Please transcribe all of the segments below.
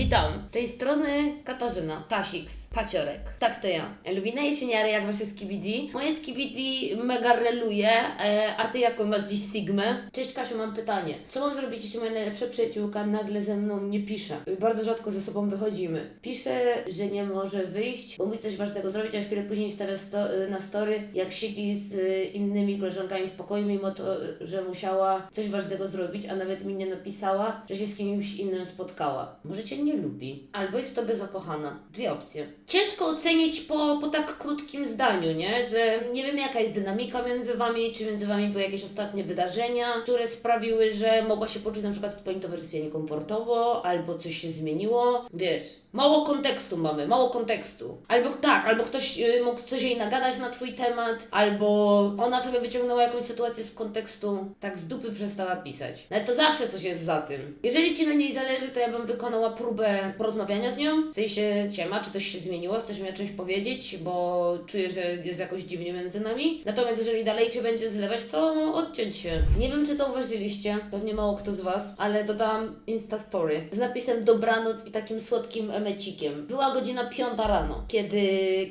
Witam, z tej strony Katarzyna, Tasiks, Paciorek. Tak to ja. Lubina jesieniary, jak wasze skibidi. Moje skibidi mega reluje, e, a ty jaką masz dziś sigmę? Cześć Kasiu, mam pytanie. Co mam zrobić, jeśli moja najlepsza przyjaciółka nagle ze mną nie pisze? Bardzo rzadko ze sobą wychodzimy. Pisze, że nie może wyjść, bo musi coś ważnego zrobić, a chwilę później stawia sto, y, na story, jak siedzi z y, innymi koleżankami w pokoju, mimo to, y, że musiała coś ważnego zrobić, a nawet mi nie napisała, że się z kimś innym spotkała. Może cię nie lubi, albo jest w tobie zakochana. Dwie opcje. Ciężko ocenić po, po tak krótkim zdaniu, nie? Że nie wiem jaka jest dynamika między wami, czy między wami były jakieś ostatnie wydarzenia, które sprawiły, że mogła się poczuć na przykład w twoim towarzystwie niekomfortowo, albo coś się zmieniło. Wiesz, mało kontekstu mamy, mało kontekstu. Albo tak, albo ktoś y, mógł coś jej nagadać na twój temat, albo ona sobie wyciągnęła jakąś sytuację z kontekstu, tak z dupy przestała pisać. No ale to zawsze coś jest za tym. Jeżeli ci na niej zależy, to ja bym wykonała próbę porozmawiania z nią. W sensie, siema, czy coś się zmieniło, chcesz mi o czymś powiedzieć, bo czuję, że jest jakoś dziwnie między nami. Natomiast jeżeli dalej cię będzie zlewać, to no, odciąć się. Nie wiem, czy zauważyliście, pewnie mało kto z was, ale dodałam Insta Story z napisem dobranoc i takim słodkim emecikiem. Była godzina piąta rano, kiedy,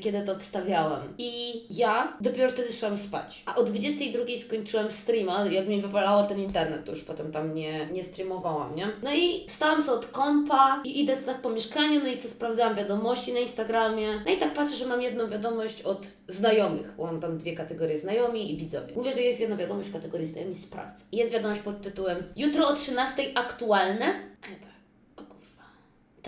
kiedy to wstawiałam. I ja dopiero wtedy szłam spać. A o 22 skończyłam streama, jak mi wywalało ten internet, to już potem tam nie, nie streamowałam, nie? No i wstałam sobie od kompa i idę tak po mieszkaniu, no i sobie sprawdzałam wiadomości na Instagramie. No i tak patrzę, że mam jedną wiadomość od znajomych, bo mam tam dwie kategorie znajomi i widzowie. Mówię, że jest jedna wiadomość w kategorii znajomi, sprawdź. I jest wiadomość pod tytułem Jutro o 13 aktualne. A ja tak.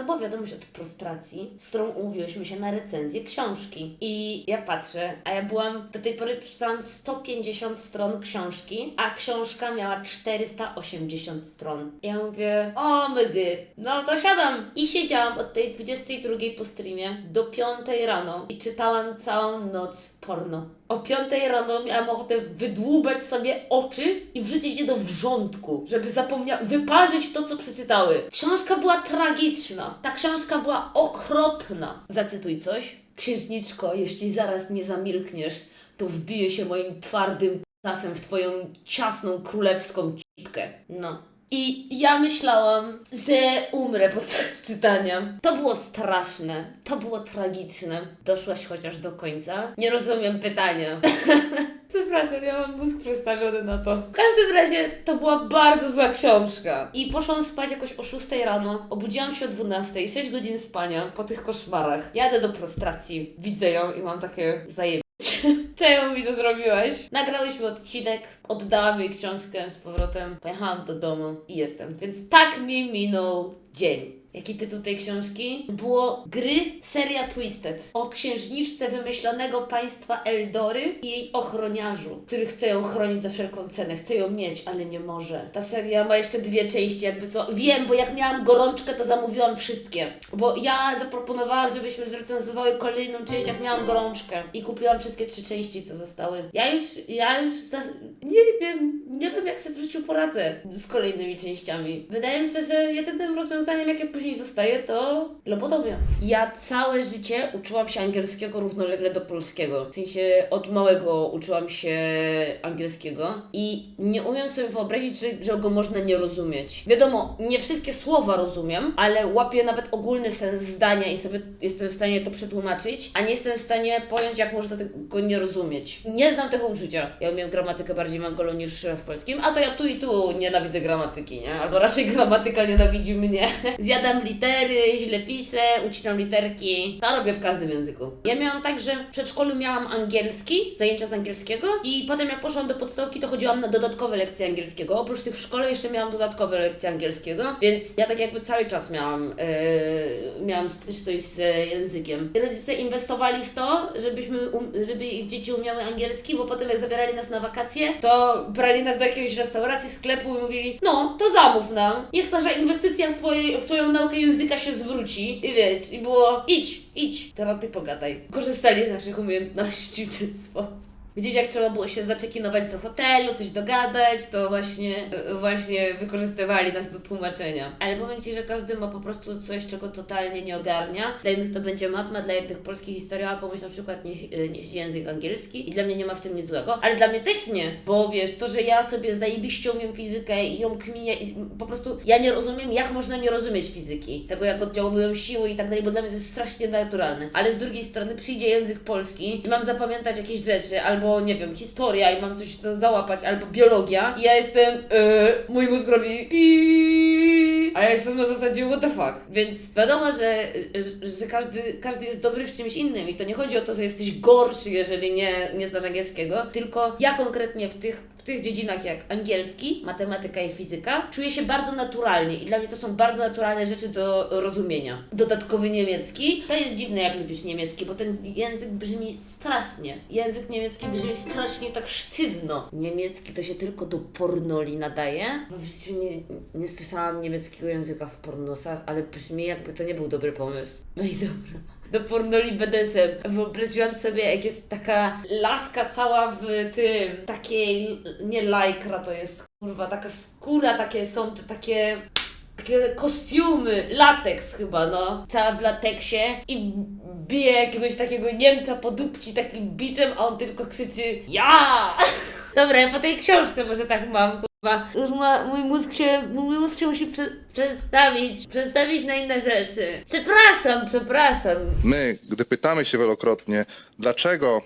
To była wiadomość od prostracji, z którą umówiłyśmy się na recenzję książki. I ja patrzę, a ja byłam, do tej pory przeczytałam 150 stron książki, a książka miała 480 stron. Ja mówię, o mygy, no to siadam. I siedziałam od tej 22 po streamie do 5 rano i czytałam całą noc porno. O 5 rano miałam ochotę wydłubać sobie oczy i wrzucić je do wrzątku, żeby zapomniał wyparzyć to, co przeczytały. Książka była tragiczna. Ta książka była okropna. Zacytuj coś. Księżniczko, jeśli zaraz nie zamilkniesz, to wbije się moim twardym tasem w twoją ciasną królewską cipkę. No. I ja myślałam, że umrę podczas czytania. To było straszne, to było tragiczne. Doszłaś chociaż do końca? Nie rozumiem pytania. Przepraszam, ja mam mózg przestawiony na to. W każdym razie to była bardzo zła książka. I poszłam spać jakoś o 6 rano, obudziłam się o 12, 6 godzin spania po tych koszmarach. Jadę do prostracji, widzę ją i mam takie zajęcie. Czemu mi to zrobiłaś? Nagrałyśmy odcinek, oddałam jej książkę z powrotem, pojechałam do domu i jestem. Więc tak mi minął dzień. Jaki tytuł tej książki? Było Gry Seria Twisted. O księżniczce wymyślonego państwa Eldory i jej ochroniarzu, który chce ją chronić za wszelką cenę. Chce ją mieć, ale nie może. Ta seria ma jeszcze dwie części, jakby co. Wiem, bo jak miałam gorączkę, to zamówiłam wszystkie. Bo ja zaproponowałam, żebyśmy zrecenzowały kolejną część, jak miałam gorączkę. I kupiłam wszystkie trzy części, co zostały. Ja już, ja już nie wiem, nie wiem jak sobie w życiu poradzę z kolejnymi częściami. Wydaje mi się, że jedynym rozwiązaniem, jakie później zostaje, to lobotomia. Ja całe życie uczyłam się angielskiego równolegle do polskiego. W sensie od małego uczyłam się angielskiego i nie umiem sobie wyobrazić, że, że go można nie rozumieć. Wiadomo, nie wszystkie słowa rozumiem, ale łapię nawet ogólny sens zdania i sobie jestem w stanie to przetłumaczyć, a nie jestem w stanie pojąć, jak można tego nie rozumieć. Nie znam tego uczucia. Ja umiem gramatykę bardziej w angolu niż w polskim, a to ja tu i tu nienawidzę gramatyki, nie? Albo raczej gramatyka nienawidzi mnie. Zjadam litery, źle piszę, ucinam literki. To robię w każdym języku. Ja miałam tak, że w przedszkolu miałam angielski, zajęcia z angielskiego i potem jak poszłam do podstawki, to chodziłam na dodatkowe lekcje angielskiego. Oprócz tych w szkole jeszcze miałam dodatkowe lekcje angielskiego, więc ja tak jakby cały czas miałam, yy, miałam styczność z językiem. Rodzice inwestowali w to, żebyśmy, um, żeby ich dzieci umiały angielski, bo potem jak zabierali nas na wakacje, to brali nas do jakiejś restauracji, sklepu i mówili, no, to zamów nam, niech nasza inwestycja w, twoje, w Twoją naukę języka się zwróci. I wiesz, i było, idź, idź, teraz Ty pogadaj. Korzystali z naszych umiejętności w ten sposób. Gdzieś jak trzeba było się zaczekinować do hotelu, coś dogadać, to właśnie, właśnie wykorzystywali nas do tłumaczenia. Ale powiem Ci, że każdy ma po prostu coś, czego totalnie nie ogarnia. Dla jednych to będzie matma, dla jednych polski historia, a komuś na przykład nie, nie język angielski i dla mnie nie ma w tym nic złego. Ale dla mnie też nie, bo wiesz, to, że ja sobie zajebiście umiem fizykę i ją kminię i po prostu ja nie rozumiem, jak można nie rozumieć fizyki, tego jak oddziałują siły i tak dalej, bo dla mnie to jest strasznie naturalne. Ale z drugiej strony przyjdzie język polski i mam zapamiętać jakieś rzeczy, albo nie wiem, historia i mam coś za- załapać, albo biologia i ja jestem, yy, mój mózg robi a ja jestem na zasadzie what the fuck. Więc wiadomo, że, że, że każdy, każdy jest dobry w czymś innym i to nie chodzi o to, że jesteś gorszy, jeżeli nie, nie znasz angielskiego, tylko ja konkretnie w tych, w tych dziedzinach jak angielski, matematyka i fizyka czuję się bardzo naturalnie i dla mnie to są bardzo naturalne rzeczy do rozumienia. Dodatkowy niemiecki, to jest dziwne jak lubisz niemiecki, bo ten język brzmi strasznie. Język niemiecki brzmi strasznie tak sztywno. Niemiecki to się tylko do pornoli nadaje. Bo w życiu nie, nie słyszałam niemieckiego języka w pornosach, ale brzmi jakby to nie był dobry pomysł. No i dobra do pornoli BDSM. Wyobraziłam sobie, jak jest taka laska cała w tym, takiej, nie lajkra to jest, kurwa, taka skóra, takie są te takie takie kostiumy, lateks chyba, no. Cała w lateksie i bije jakiegoś takiego Niemca po dupci takim biczem, a on tylko krzyczy ja! Dobra, ja po tej książce może tak mam. Już ma, mój mózg się, mój mózg się musi prze, przestawić, przestawić na inne rzeczy. Przepraszam, przepraszam. My, gdy pytamy się wielokrotnie, dlaczego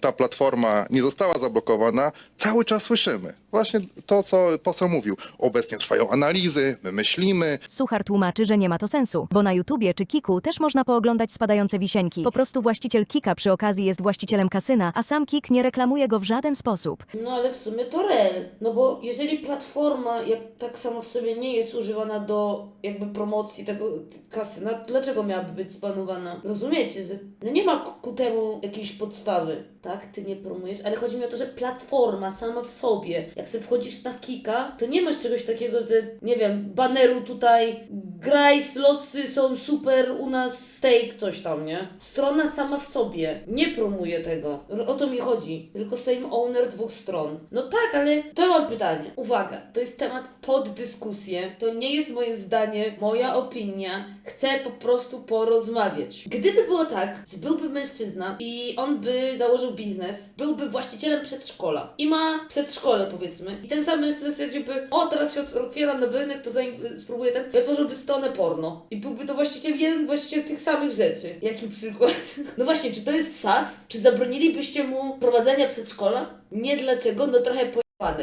ta platforma nie została zablokowana, cały czas słyszymy właśnie to, co poseł mówił. Obecnie trwają analizy, my myślimy, Suchar tłumaczy, że nie ma to sensu, bo na YouTubie czy Kiku też można pooglądać spadające wisieńki. Po prostu właściciel Kika przy okazji jest właścicielem kasyna, a sam Kik nie reklamuje go w żaden sposób. No ale w sumie to rel. No bo jeżeli platforma jak tak samo w sobie nie jest używana do jakby promocji tego kasyna, dlaczego miałaby być spanowana? Rozumiecie, że no nie ma ku temu jakiejś podstawy. Tak, ty nie promujesz, ale chodzi mi o to, że platforma sama w sobie, jak sobie wchodzisz na Kika, to nie masz czegoś takiego, że nie wiem, baneru tutaj graj, slotsy są super, u nas steak, coś tam, nie? Strona sama w sobie nie promuje tego. O to mi chodzi. Tylko same owner dwóch stron. No tak, ale to mam pytanie. Uwaga, to jest temat pod dyskusję. To nie jest moje zdanie, moja opinia. Chcę po prostu porozmawiać. Gdyby było tak, byłby mężczyzna i on by założył biznes, byłby właścicielem przedszkola i ma przedszkole powiedzmy i ten sam mężczyzna stwierdziłby, o teraz się ot- otwiera nowy rynek, to zanim spróbuję ten i otworzyłby stronę porno i byłby to właściciel, jeden właściciel tych samych rzeczy. Jaki przykład? No właśnie, czy to jest sas? Czy zabronilibyście mu prowadzenia przedszkola? Nie dlaczego, no trochę po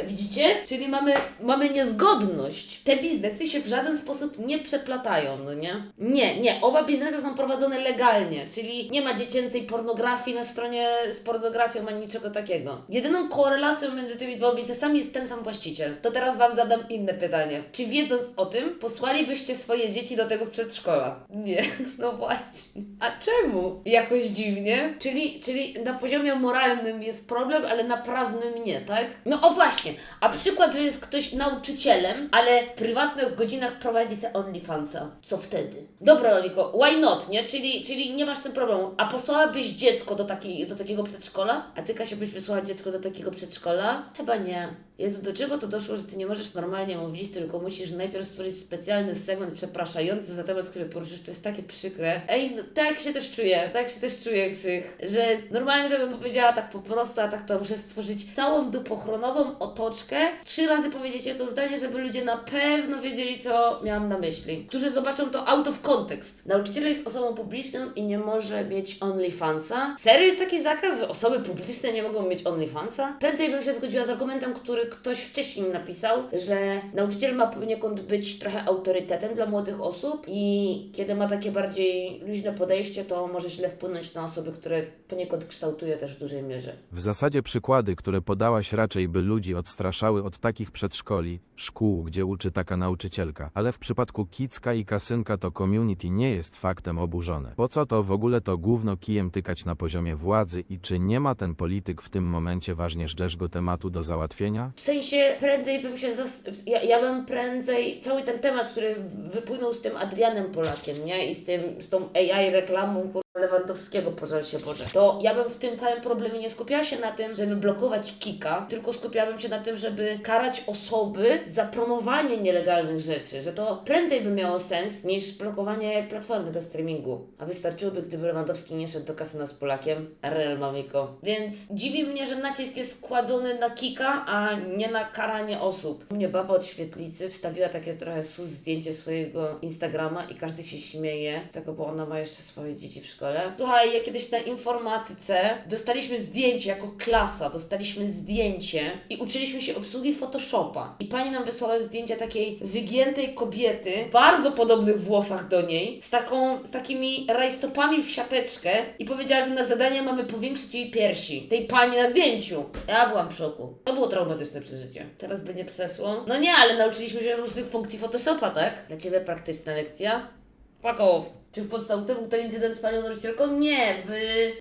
Widzicie? Czyli mamy, mamy niezgodność. Te biznesy się w żaden sposób nie przeplatają, no nie? Nie, nie. Oba biznesy są prowadzone legalnie, czyli nie ma dziecięcej pornografii na stronie z pornografią ani niczego takiego. Jedyną korelacją między tymi dwoma biznesami jest ten sam właściciel. To teraz Wam zadam inne pytanie. Czy wiedząc o tym, posłalibyście swoje dzieci do tego przedszkola? Nie. No właśnie. A czemu? Jakoś dziwnie. Czyli, czyli na poziomie moralnym jest problem, ale na prawnym nie, tak? No o właśnie. A przykład, że jest ktoś nauczycielem, ale w prywatnych godzinach prowadzi se OnlyFansa. Co wtedy? Dobra, Mamiko, why not, nie? Czyli, czyli nie masz z tym problemu. A posłałabyś dziecko do, takiej, do takiego przedszkola? A ty, Kasia, byś wysłała dziecko do takiego przedszkola? Chyba nie. Jezu, do czego to doszło, że ty nie możesz normalnie mówić, tylko musisz najpierw stworzyć specjalny segment przepraszający za temat, który poruszysz. To jest takie przykre. Ej, no, tak się też czuję, tak się też czuję, Krzych, że normalnie, żebym powiedziała tak po prostu, a tak to muszę stworzyć całą dupochronową otoczkę, trzy razy powiedzieć to zdanie, żeby ludzie na pewno wiedzieli, co miałam na myśli. Którzy zobaczą to out of context. Nauczyciel jest osobą publiczną i nie może mieć OnlyFansa. Serio jest taki zakaz, że osoby publiczne nie mogą mieć OnlyFansa? Prędzej bym się zgodziła z argumentem, który ktoś wcześniej napisał, że nauczyciel ma poniekąd być trochę autorytetem dla młodych osób i kiedy ma takie bardziej luźne podejście, to może źle wpłynąć na osoby, które poniekąd kształtuje też w dużej mierze. W zasadzie przykłady, które podałaś raczej by ludzi odstraszały od takich przedszkoli, szkół, gdzie uczy taka nauczycielka, ale w przypadku Kicka i Kasynka to community nie jest faktem oburzone. Po co to w ogóle to gówno kijem tykać na poziomie władzy i czy nie ma ten polityk w tym momencie ważniejszego tematu do załatwienia? W sensie prędzej bym się. Zas- ja, ja bym prędzej. Cały ten temat, który wypłynął z tym Adrianem Polakiem, nie? I z tym, z tą AI reklamą, Lewandowskiego, pożal się Boże, to ja bym w tym całym problemie nie skupiała się na tym, żeby blokować kika, tylko skupiałabym się na tym, żeby karać osoby za promowanie nielegalnych rzeczy, że to prędzej by miało sens niż blokowanie platformy do streamingu. A wystarczyłoby, gdyby Lewandowski nie szedł do kasyna z Polakiem, Real Mamiko. Więc dziwi mnie, że nacisk jest kładzony na kika, a nie na karanie osób. U mnie baba od świetlicy wstawiła takie trochę sus zdjęcie swojego Instagrama i każdy się śmieje z tego, bo ona ma jeszcze swoje dzieci w szkole. Słuchaj, ja kiedyś na informatyce dostaliśmy zdjęcie jako klasa, dostaliśmy zdjęcie i uczyliśmy się obsługi Photoshopa. I pani nam wysłała zdjęcia takiej wygiętej kobiety, w bardzo podobnych włosach do niej, z taką, z takimi rajstopami w siateczkę i powiedziała, że na zadanie mamy powiększyć jej piersi. Tej pani na zdjęciu. Ja byłam w szoku. To było traumatyczne przeżycie. Teraz by nie przeszło. No nie, ale nauczyliśmy się różnych funkcji Photoshopa, tak? Dla Ciebie praktyczna lekcja? Fuck off. Czy w podstawce był ten incydent z panią nauczycielką? Nie, w,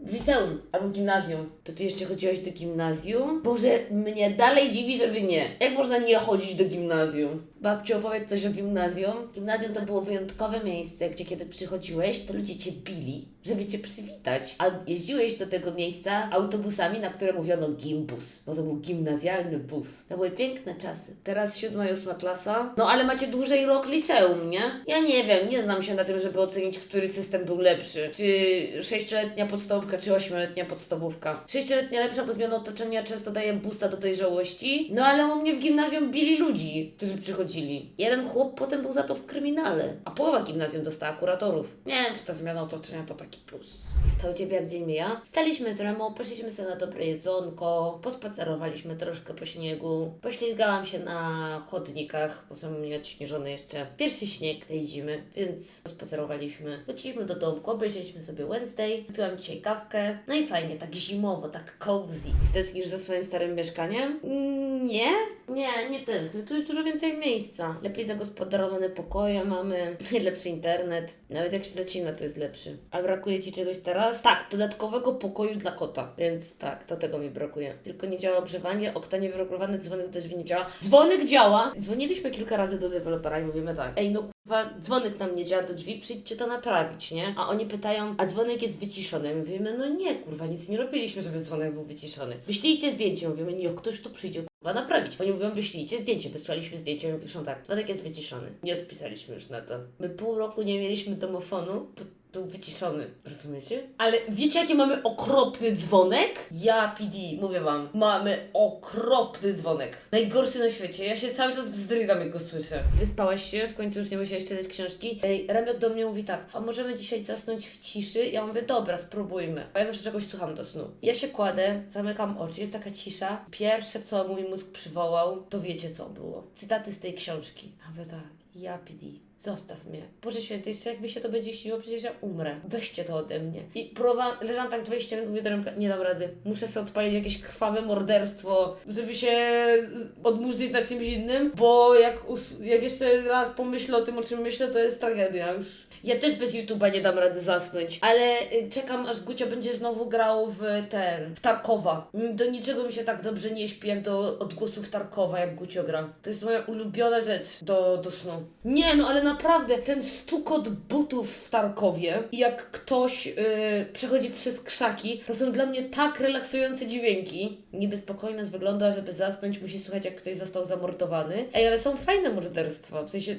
w liceum albo w gimnazjum. To ty jeszcze chodziłaś do gimnazjum? Boże, mnie dalej dziwi, że wy nie. Jak można nie chodzić do gimnazjum? Babciu, opowiedz coś o gimnazjum. Gimnazjum to było wyjątkowe miejsce, gdzie kiedy przychodziłeś, to ludzie cię bili, żeby cię przywitać. A jeździłeś do tego miejsca autobusami, na które mówiono gimbus, bo to był gimnazjalny bus. To były piękne czasy. Teraz siódma i ósma klasa. No ale macie dłużej rok liceum, nie? Ja nie wiem, nie znam się na tym, żeby ocenić, który system był lepszy. Czy sześcioletnia podstawówka, czy ośmioletnia podstawówka. Sześcioletnia lepsza, bo zmiana otoczenia często daje boosta do dojrzałości. No ale u mnie w gimnazjum bili ludzi, którzy przychodzili. Jeden chłop potem był za to w kryminale, a połowa gimnazjum dostała kuratorów. Nie wiem, czy ta zmiana otoczenia to taki plus. Co u Ciebie jak dzień mija? Staliśmy z Remą, poszliśmy sobie na dobre jedzonko, pospacerowaliśmy troszkę po śniegu, poślizgałam się na chodnikach, bo są nieodśnieżone jeszcze pierwszy śnieg tej zimy, więc pospacerowaliśmy. Wróciliśmy do domku, obejrzeliśmy sobie Wednesday, piłam dzisiaj kawkę, no i fajnie, tak zimowo, tak cozy. Tęsknisz za swoim starym mieszkaniem? Mm, Nie, nie, nie tęsknię. Tu jest dużo więcej miejsca. Lepiej zagospodarowane pokoje mamy, lepszy internet. Nawet jak się zacina, to jest lepszy. A brakuje Ci czegoś teraz? Tak, dodatkowego pokoju dla kota. Więc tak, to tego mi brakuje. Tylko nie działa ogrzewanie, okta niewyregulowane, dzwonek drzwi nie działa. Dzwonek działa! Dzwoniliśmy kilka razy do dewelopera i mówimy tak. Ej, no dzwonek nam nie działa do drzwi, przyjdźcie to naprawić, nie? A oni pytają, a dzwonek jest wyciszony. Mówimy, no nie, kurwa, nic nie robiliśmy, żeby dzwonek był wyciszony. Wyślijcie zdjęcie. Mówimy, nie, ktoś tu przyjdzie, kurwa, naprawić. Oni mówią, wyślijcie zdjęcie. Wysłaliśmy zdjęcie, oni piszą tak, dzwonek jest wyciszony. Nie odpisaliśmy już na to. My pół roku nie mieliśmy domofonu, był wyciszony, rozumiecie? Ale wiecie, jaki mamy okropny dzwonek? Ja, PD, mówię wam, mamy okropny dzwonek. Najgorszy na świecie. Ja się cały czas wzdrygam, jak go słyszę. Wyspałaś się? W końcu już nie musiałeś czytać książki? Ej, Remek do mnie mówi tak, a możemy dzisiaj zasnąć w ciszy? Ja mówię, dobra, spróbujmy. A ja zawsze czegoś słucham do snu. Ja się kładę, zamykam oczy, jest taka cisza. Pierwsze, co mój mózg przywołał, to wiecie, co było. Cytaty z tej książki. A mówię tak, ja, PD, zostaw mnie. Boże święty, jeszcze jak mi się to będzie śniło, przecież ja umrę. Weźcie to ode mnie. I próbowałam, leżałam tak 20 minut, mówię do nie dam rady. Muszę sobie odpalić jakieś krwawe morderstwo, żeby się odmurzyć na czymś innym, bo jak, jak jeszcze raz pomyślę o tym, o czym myślę, to jest tragedia już. Ja też bez YouTube'a nie dam rady zasnąć, ale y, czekam aż Gucio będzie znowu grał w ten, w Tarkowa. Do niczego mi się tak dobrze nie śpi, jak do odgłosów Tarkowa, jak Gucio gra. To jest moja ulubiona rzecz do, do snu. Nie, no ale naprawdę, ten stukot butów w Tarkowie i jak ktoś y, przechodzi przez krzaki, to są dla mnie tak relaksujące dźwięki. Niby spokojne z żeby zasnąć musi słuchać, jak ktoś został zamordowany. Ej, ale są fajne morderstwa, w sensie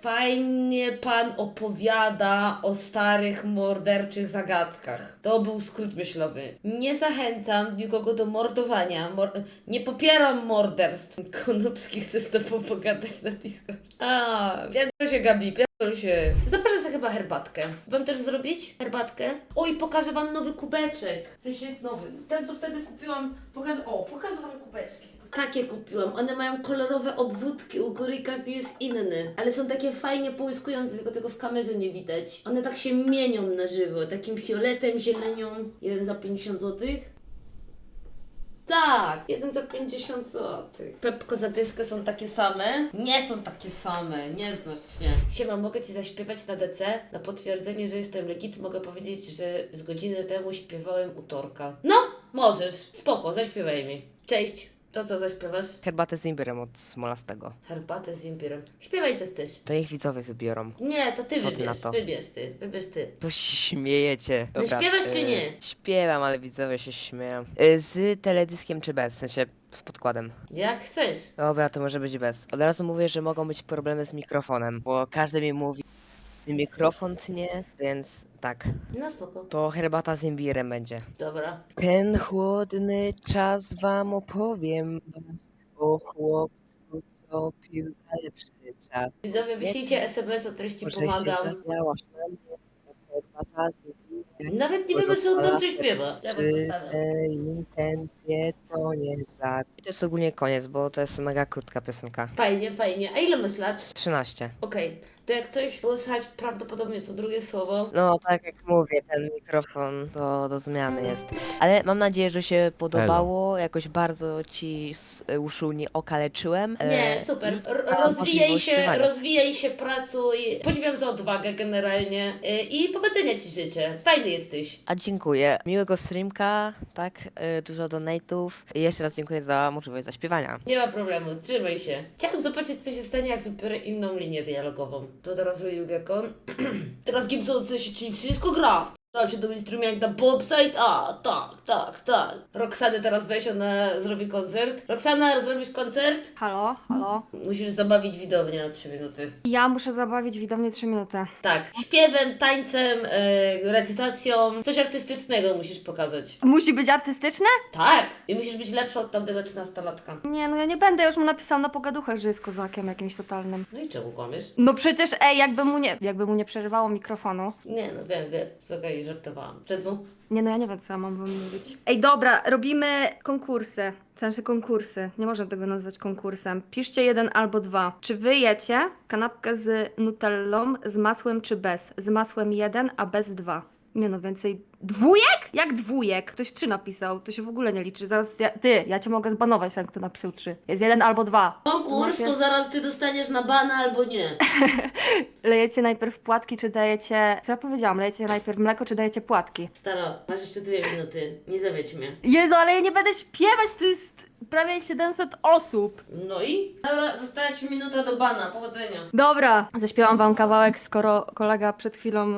Fajnie pan opowiada o starych morderczych zagadkach. To był skrót myślowy. Nie zachęcam nikogo do mordowania. Mor nie popieram morderstw. Konopski chce z tobą pogadać na Discord. A, pierdol się Gabi, pierdol się. Zaparzę sobie chyba herbatkę. Wam też zrobić herbatkę? Oj, pokażę wam nowy kubeczek. W sensie nowy. Ten, co wtedy kupiłam. Pokażę, o, pokażę wam kubeczki. Takie kupiłam. One mają kolorowe obwódki u góry i każdy jest inny. Ale są takie fajnie połyskujące, tylko tego w kamerze nie widać. One tak się mienią na żywo. Takim fioletem, zielenią. Jeden za 50 zł. Tak, jeden za 50 zł. Pepko zadyszkę są takie same? Nie są takie same, nie znasz się. Siema, mogę Ci zaśpiewać na DC? Na potwierdzenie, że jestem legit, mogę powiedzieć, że z godziny temu śpiewałem u Torka. No, możesz. Spoko, zaśpiewaj mi. Cześć. To co zaśpiewasz? Herbatę z imbirem od Smolastego. Herbatę z imbirem. Śpiewaj co chcesz. To niech widzowie wybiorą. Nie, to ty Co ty wybierz, na to? wybierz ty, wybierz ty. To się śmiejecie. No śpiewasz czy y, nie? Śpiewam, ale widzowie się śmieją. Y, Z teledyskiem czy bez? W sensie z podkładem. Jak chcesz. Dobra, to może być bez. Od razu mówię, że mogą być problemy z mikrofonem, bo każdy mi mówi, mikrofon tnie, więc tak. No spoko. To herbata z imbirem będzie. Dobra. Ten chłodny czas wam opowiem o chłopcu, co pił za lepszy czas. Widzowie, wyślijcie SMS o treści Może pomagam. się zawiałaś na mnie, herbata z imbirem. Nawet nie wiemy, czy on dobrze śpiewa. Ja Czy zostawiam. te intencje to nie żart. I to jest ogólnie koniec, bo to jest mega krótka piosenka. Fajnie, fajnie. A ile masz lat? 13. Okej, to jak coś było słychać prawdopodobnie co drugie słowo. No, tak jak mówię, ten mikrofon to do zmiany jest. Ale mam nadzieję, że się podobało. Jakoś bardzo ci z uszu nie okaleczyłem. Nie, E, super. i R- rozwijaj możliwość się, śpiewania. rozwijaj się, pracuj. Podziwiam za odwagę generalnie. Y, I powodzenia ci życzę. Fajny jesteś. A dziękuję. Miłego streamka, tak? E, Dużo donate'ów. I jeszcze raz dziękuję za możliwość zaśpiewania. Nie ma problemu, trzymaj się. Chciałam zobaczyć, co się stanie, jak wybiorę inną linię dialogową. To teraz William Gekon. teraz Gibson, czyli wszystko gra. Dał się do na Bobside? A, tak, tak, tak. Roxany teraz weź, ona zrobi koncert. Roxana, zrobisz koncert? Halo, halo. Musisz zabawić widownię na 3 minuty. Ja muszę zabawić widownię 3 minuty. Tak, śpiewem, tańcem, yy, recytacją, coś artystycznego musisz pokazać. Musi być artystyczne? Tak! I musisz być lepsza od tamtego 13-latka. Nie, no ja nie będę, ja już mu napisałam na pogaduchach, że jest kozakiem jakimś totalnym. No i czemu kłamiesz? No przecież, ej, jakby mu nie, jakby mu nie przerywało mikrofonu. Nie, no wiem, wiem, słuchaj, żartowałam. Przedwu? Nie, no ja nie wiem, co mam wam mówić. Ej, dobra, robimy konkursy. Sensie konkursy. Nie można tego nazwać konkursem. Piszcie jeden albo dwa. Czy wy jecie kanapkę z nutellą, z masłem czy bez? Z masłem jeden, a bez dwa. Nie no, więcej. Dwójek? Jak dwójek? Ktoś trzy napisał. To się w ogóle nie liczy. Zaraz ja, ty, ja cię mogę zbanować, ten kto napisał trzy. Jest jeden albo dwa. Konkurs to zaraz ty dostaniesz na bana albo nie. Lejecie najpierw płatki, czy dajecie. Co ja powiedziałam? Lejecie najpierw mleko, czy dajecie płatki? Staro, masz jeszcze dwie minuty, nie zawiedź mnie. Jezu, ale ja nie będę śpiewać, to jest prawie 700 osób. No i? Dobra, została ci minuta do bana, powodzenia. Dobra, zaśpiewam wam kawałek, skoro kolega przed chwilą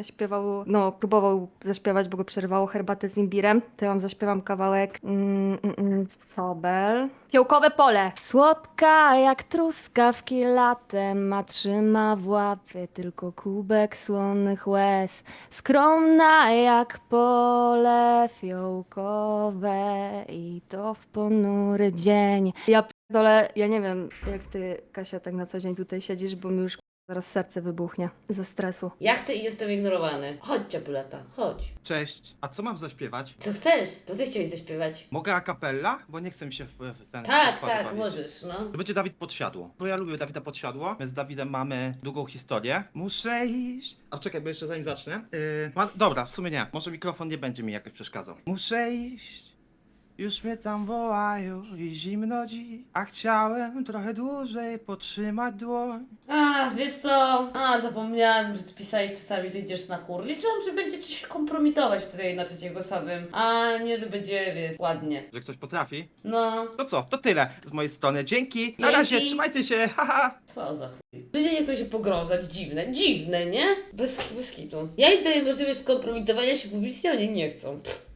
y, śpiewał, no próbował zaśpiewać, bo go przerwało herbatę z imbirem, to ja wam zaśpiewam kawałek mm, mm, mm, Sobel. Fiołkowe pole. Słodka jak truskawki latem, a trzyma w łapie tylko kubek słonych łez. Skromna jak pole fiołkowe i to w ponury dzień. Ja Dole, ja nie wiem, jak ty, Kasia, tak na co dzień tutaj siedzisz, bo mi już zaraz serce wybuchnie ze stresu. Ja chcę i jestem ignorowany. Chodź, ciapuleta, chodź. Cześć, a co mam zaśpiewać? Co chcesz? To ty chciałeś zaśpiewać. Mogę a cappella? Bo nie chcę mi się w, w ten Tak, podkład tak, bawić. możesz, no. To będzie Dawid Podsiadło. Bo ja lubię Dawida Podsiadło. My z Dawidem mamy długą historię. Muszę iść. A czekaj, bo jeszcze zanim zacznę. Yy, ma... Dobra, w sumie nie. Może mikrofon nie będzie mi jakoś przeszkadzał. Muszę iść. Już mnie tam wołają i zimno dziś. A chciałem trochę dłużej potrzymać dłoń. A, wiesz co? A, zapomniałam, że ty pisałeś czasami, że idziesz na chór. Liczyłam, że będziecie się kompromitować tutaj na trzeciego samym, a nie, że będzie, wiesz, ładnie. Że ktoś potrafi. No, To co? To tyle z mojej strony. Dzięki. Na Dzięki. razie, trzymajcie się. Haha. co za chuj. Ludzie nie chcą się pogrążać, dziwne, dziwne, nie? Bez, bez kitu. Ja im daję możliwość skompromitowania się publicznie, a oni nie chcą. Pff.